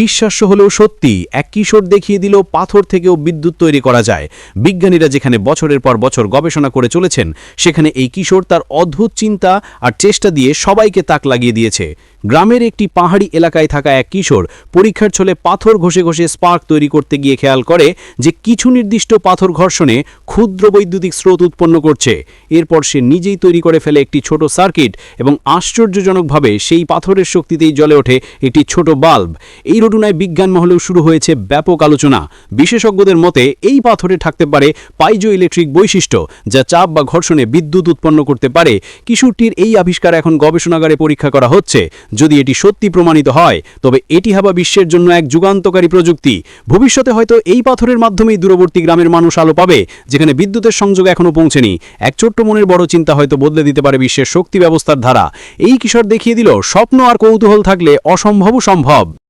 বিশ্বাস্য হলেও সত্যি, এক কিশোর দেখিয়ে দিল পাথর থেকেও বিদ্যুৎ তৈরি করা যায়। বিজ্ঞানীরা যেখানে বছরের পর বছর গবেষণা করে চলেছেন, সেখানে এই কিশোর তার অদ্ভুত চিন্তা আর চেষ্টা দিয়ে সবাইকে তাক লাগিয়ে দিয়েছে। গ্রামের একটি পাহাড়ি এলাকায় থাকা এক কিশোর পরীক্ষার ছলে পাথর ঘষে ঘষে স্পার্ক তৈরি করতে গিয়ে খেয়াল করে যে কিছু নির্দিষ্ট পাথর ঘর্ষণে ক্ষুদ্র বৈদ্যুতিক স্রোত উৎপন্ন করছে। এরপর সে নিজেই তৈরি করে ফেলে একটি ছোট সার্কিট এবং আশ্চর্যজনকভাবে সেই পাথরের শক্তিতেই জ্বলে ওঠে একটি ছোট বাল্ব। এই রটুনায় বিজ্ঞান মহলেও শুরু হয়েছে ব্যাপক আলোচনা। বিশেষজ্ঞদের মতে, এই পাথরে থাকতে পারে পাইজো ইলেকট্রিক বৈশিষ্ট্য, যা চাপ বা ঘর্ষণে বিদ্যুৎ উৎপন্ন করতে পারে। কিশোরটির এই আবিষ্কার এখন গবেষণাগারে পরীক্ষা করা হচ্ছে। যদি এটি সত্যি প্রমাণিত হয়, তবে এটি হাবা বিশ্বের জন্য এক যুগান্তকারী প্রযুক্তি। ভবিষ্যতে হয়তো এই পাথরের মাধ্যমেই দূরবর্তী গ্রামের মানুষ আলো পাবে, যেখানে বিদ্যুতের সংযোগ এখনও পৌঁছেনি। এক ছোট্ট মনের বড় চিন্তা হয়তো বদলে দিতে পারে বিশ্বের শক্তি ব্যবস্থার ধারা। এই কিশোর দেখিয়ে দিল, স্বপ্ন আর কৌতূহল থাকলে অসম্ভবও সম্ভব।